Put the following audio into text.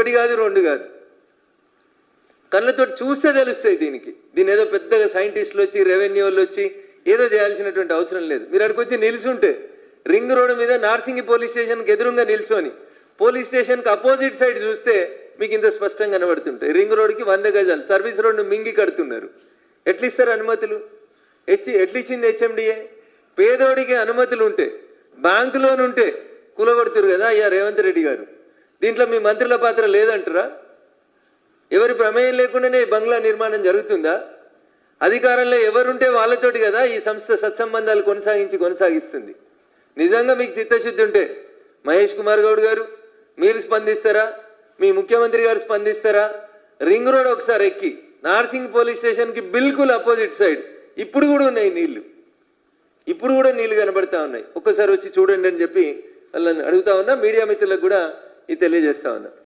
ఒకటి కాదు రెండు కాదు. కళ్ళతో చూస్తే తెలుస్తాయి దీనికి. దీని ఏదో పెద్దగా సైంటిస్టులు వచ్చి రెవెన్యూ వాళ్ళు వచ్చి ఏదో చేయాల్సినటువంటి అవసరం లేదు. మీరు అక్కడికి వచ్చి నిల్చుంటే రింగ్ రోడ్ మీద నార్సింగి పోలీస్ స్టేషన్కి ఎదురుగా నిల్చొని పోలీస్ స్టేషన్కి అపోజిట్ సైడ్ చూస్తే మీకు ఇంత స్పష్టంగా కనబడుతుంటాయి. రింగ్ రోడ్కి వంద గజాలు సర్వీస్ రోడ్ను మింగి కడుతున్నారు. ఎట్లిస్తారు అనుమతులు? ఎచ్చి ఎట్లిచ్చింది హెచ్ఎండిఏ? పేదోడికి అనుమతులు ఉంటే బ్యాంకులోనుంటే ఉంటే కూలగొడుతురు కదా అయ్యా రేవంత్ రెడ్డి గారు. దీంట్లో మీ మంత్రుల పాత్ర లేదంటారా? ఎవరి ప్రమేయం లేకుండానే ఈ బంగ్లా నిర్మాణం జరుగుతుందా? అధికారంలో ఎవరుంటే వాళ్ళతోటి కదా ఈ సంస్థ సత్సంబంధాలు కొనసాగించి కొనసాగిస్తుంది. నిజంగా మీకు చిత్తశుద్ధి ఉంటే మహేష్ కుమార్ గౌడ్ గారు మీరు స్పందిస్తారా? మీ ముఖ్యమంత్రి గారు స్పందిస్తారా? రింగ్ రోడ్ ఒకసారి ఎక్కి నార్సింగ్ పోలీస్ స్టేషన్కి బిల్కుల్ అపోజిట్ సైడ్. ఇప్పుడు కూడా ఉన్నాయి నీళ్ళు. ఇప్పుడు కూడా నీళ్ళు కనబడతా ఉన్నాయి. ఒక్కసారి వచ్చి చూడండి అని చెప్పి వాళ్ళని అడుగుతా ఉన్నా. మీడియా మిత్రులకు కూడా ఇది తెలియజేస్తా ఉన్నా.